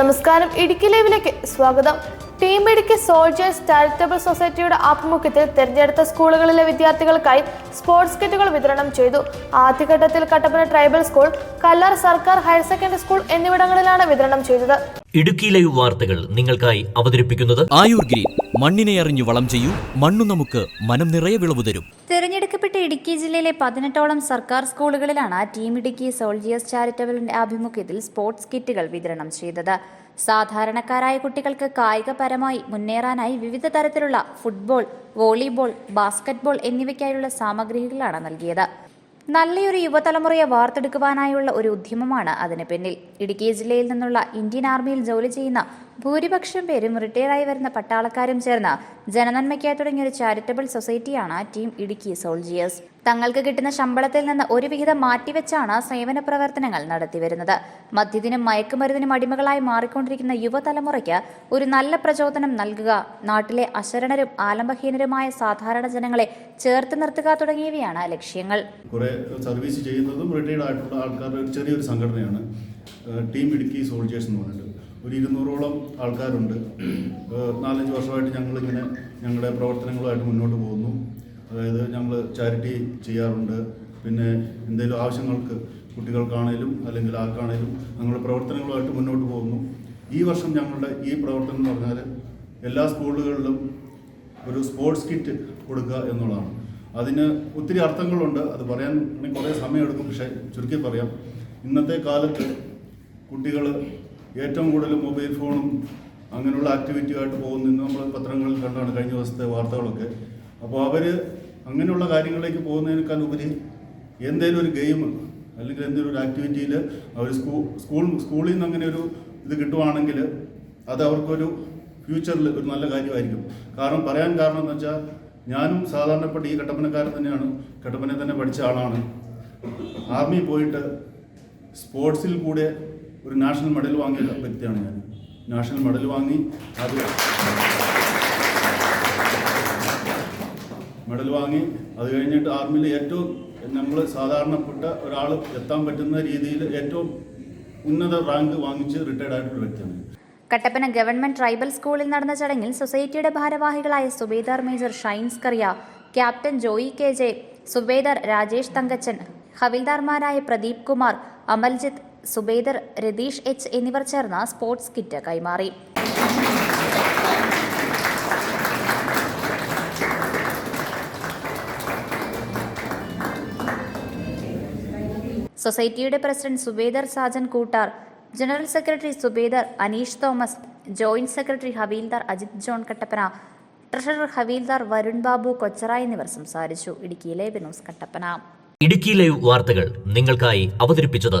നമസ്കാരം. ഇടുക്കി ലൈവിലേക്ക് സ്വാഗതം. ടീം ഇടുക്കി സോൾജേഴ്സ് ചാരിറ്റബിൾ സൊസൈറ്റിയുടെ ആഭിമുഖ്യത്തിൽ തിരഞ്ഞെടുത്ത സ്കൂളുകളിലെ വിദ്യാർത്ഥികൾക്കായി സ്പോർട്സ് കിറ്റുകൾ വിതരണം ചെയ്തു. ആദ്യഘട്ടത്തിൽ കട്ടപ്പന ട്രൈബൽ സ്കൂൾ കല്ലാർ സർക്കാർ ഹയർ സെക്കൻഡറി സ്കൂൾ എന്നിവിടങ്ങളിലാണ് വിതരണം ചെയ്തത്. ഇടുക്കി ലൈവ് വാർത്തകൾ നിങ്ങൾക്കായി അവതരിപ്പിക്കുന്നത് ആയുർ ഗ്രീൻ. മണ്ണിനെ അറിഞ്ഞു വളം ചെയ്യൂ. മണ്ണു നമുക്ക് മനം നിറയെ വിളവ് തരും. തിരഞ്ഞെടുക്കപ്പെട്ട ഇടുക്കി ജില്ലയിലെ പതിനെട്ടോളം സർക്കാർ സ്കൂളുകളിലാണ് ടീം ഇടുക്കി സോൾജിയേഴ്സ് ചാരിറ്റബിളിന്റെ ആഭിമുഖ്യത്തിൽ സ്പോർട്സ് കിറ്റുകൾ വിതരണം ചെയ്തത്. സാധാരണക്കാരായ കുട്ടികൾക്ക് കായികപരമായി മുന്നേറാനായി വിവിധ തരത്തിലുള്ള ഫുട്ബോൾ വോളിബോൾ ബാസ്കറ്റ്ബോൾ എന്നിവയ്ക്കായുള്ള സാമഗ്രികളാണ് നൽകിയത്. നല്ലൊരു യുവതലമുറയെ വാർത്തെടുക്കുവാനായുള്ള ഒരു ഉദ്യമമാണ് അതിന് പിന്നിൽ. ഇടുക്കി ജില്ലയിൽ നിന്നുള്ള ഇന്ത്യൻ ആർമിയിൽ ജോലി ചെയ്യുന്ന ഭൂരിപക്ഷം പേരും റിട്ടയറായി വരുന്ന പട്ടാളക്കാരും ചേർന്ന ജനനന്മയ്ക്കായി തുടങ്ങിയ ഒരു ചാരിറ്റബിൾ സൊസൈറ്റിയാണ് ടീം ഇടുക്കി സോൾജിയേഴ്സ് തങ്ങൾക്ക് കിട്ടുന്ന ശമ്പളത്തിൽ നിന്ന് ഒരു വിഹിതം മാറ്റിവെച്ചാണ് സേവന പ്രവർത്തനങ്ങൾ നടത്തിവരുന്നത്. മദ്യത്തിനും മയക്കുമരുന്നിനും അടിമകളായി മാറിക്കൊണ്ടിരിക്കുന്ന യുവതലമുറയ്ക്ക് ഒരു നല്ല പ്രചോദനം നൽകുക നാട്ടിലെ അശരണരും ആലംബഹീനരുമായ സാധാരണ ജനങ്ങളെ ചേർത്ത് നിർത്തുക തുടങ്ങിയവയാണ് ലക്ഷ്യങ്ങൾ. സർവീസ് ചെയ്യുന്നതും റിട്ടയർഡ് ആയിട്ടുള്ള ആൾക്കാരുടെ ചെറിയൊരു സംഘടനയാണ് ടീം ഇടുക്കി സോൾജേഴ്സ് എന്ന് പറഞ്ഞിട്ട്. ഒരു ഇരുന്നൂറോളം ആൾക്കാരുണ്ട്. നാലഞ്ച് വർഷമായിട്ട് ഞങ്ങളിങ്ങനെ ഞങ്ങളുടെ പ്രവർത്തനങ്ങളുമായിട്ട് മുന്നോട്ട് പോകുന്നു. അതായത് ഞങ്ങൾ ചാരിറ്റി ചെയ്യാറുണ്ട്. പിന്നെ എന്തെങ്കിലും ആവശ്യങ്ങൾക്ക് കുട്ടികൾക്കാണേലും അല്ലെങ്കിൽ ആർക്കാണേലും ഞങ്ങളുടെ പ്രവർത്തനങ്ങളുമായിട്ട് മുന്നോട്ട് പോകുന്നു. ഈ വർഷം ഞങ്ങളുടെ ഈ പ്രവർത്തനം എന്ന് പറഞ്ഞാൽ എല്ലാ സ്കൂളുകളിലും ഒരു സ്പോർട്സ് കിറ്റ് കൊടുക്കുക എന്നുള്ളതാണ്. അതിന് ഒത്തിരി അർത്ഥങ്ങളുണ്ട്. അത് പറയാൻ കുറേ സമയമെടുക്കും. പക്ഷേ ചുരുക്കി പറയാം. ഇന്നത്തെ കാലത്ത് കുട്ടികൾ ഏറ്റവും കൂടുതൽ മൊബൈൽ ഫോണും അങ്ങനെയുള്ള ആക്ടിവിറ്റിയായിട്ട് പോകുന്നു ഇന്ന് നമ്മൾ പത്രങ്ങളിൽ കണ്ടാണ് കഴിഞ്ഞ ദിവസത്തെ വാർത്തകളൊക്കെ. അപ്പോൾ അവർ അങ്ങനെയുള്ള കാര്യങ്ങളിലേക്ക് പോകുന്നതിനേക്കാൾ ഉപരി എന്തെങ്കിലും ഒരു ഗെയിം അല്ലെങ്കിൽ എന്തെങ്കിലും ഒരു ആക്ടിവിറ്റിയിൽ അവർ സ്കൂൾ സ്കൂൾ സ്കൂളിൽ നിന്ന് അങ്ങനെ ഒരു ഇത് കിട്ടുവാണെങ്കിൽ അത് അവർക്കൊരു ഫ്യൂച്ചറിൽ ഒരു നല്ല കാര്യമായിരിക്കും. കാരണം പറയാൻ കാരണം എന്ന് വെച്ചാൽ ഞാനും സാധാരണപ്പെട്ട ഈ കട്ടപ്പനക്കാരൻ തന്നെയാണ്. കട്ടപ്പനെ തന്നെ പഠിച്ച ആളാണ്. ആർമി പോയിട്ട് സ്പോർട്സിൽ കൂടെ ഒരു നാഷണൽ മെഡൽ വാങ്ങിയ വ്യക്തിയാണ് ഞാൻ നാഷണൽ മെഡൽ വാങ്ങി അത് മെഡൽ വാങ്ങി അത് കഴിഞ്ഞിട്ട് ആർമിയിൽ ഏറ്റവും നമ്മൾ സാധാരണപ്പെട്ട ഒരാൾ എത്താൻ പറ്റുന്ന രീതിയിൽ ഏറ്റവും ഉന്നത റാങ്ക് വാങ്ങിച്ച് റിട്ടയർഡ് ആയിട്ടുള്ള വ്യക്തിയാണ്. കട്ടപ്പന ഗവൺമെന്റ് ട്രൈബൽ സ്കൂളിൽ നടന്ന ചടങ്ങിൽ സൊസൈറ്റിയുടെ ഭാരവാഹികളായ subedar major Shines Kariya captain Joy K J subedar Rajesh Thankachan ഹവിൽദാർമാരായ Pradeep Kumar Amaljith subedar Ratheesh H എന്നിവർ ചേർന്ന് സ്പോർട്സ് കിറ്റ് കൈമാറി. സൊസൈറ്റിയുടെ president subedar Sajan Koottar general secretary subedar Aneesh Thomas joint secretary havildar Ajith John Kattappana treasurer havildar Varun Babu Kochara എന്നിവർ സംസാരിച്ചു. Idukki live news Kattappana. Idukki live വാർത്തകൾ നിങ്ങൾക്കായി അവതരിപ്പിച്ചത്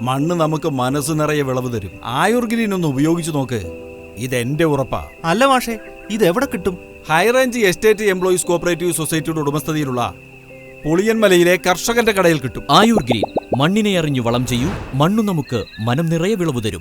മണ്ണ് നമുക്ക് മനസ്സ് നിറയെ വിളവ് തരും. ആയുർഗ്രീൻ ഒന്ന് ഉപയോഗിച്ചു നോക്ക്. ഇത് ഇതെന്റെ ഉറപ്പാ. അല്ല മാഷേ ഇത് എവിടെ കിട്ടും ഹൈറേഞ്ച് എസ്റ്റേറ്റ് എംപ്ലോയീസ് കോപ്പറേറ്റീവ് സൊസൈറ്റിയുടെ ഉടമസ്ഥതയിലുള്ള പുളിയൻമലയിലെ കർഷകന്റെ കടയിൽ കിട്ടും. ആയുർ ഗ്രീൻ മണ്ണിനെ അറിഞ്ഞു വളം ചെയ്യൂ മണ്ണു നമുക്ക് മനം നിറയെ വിളവ് തരും.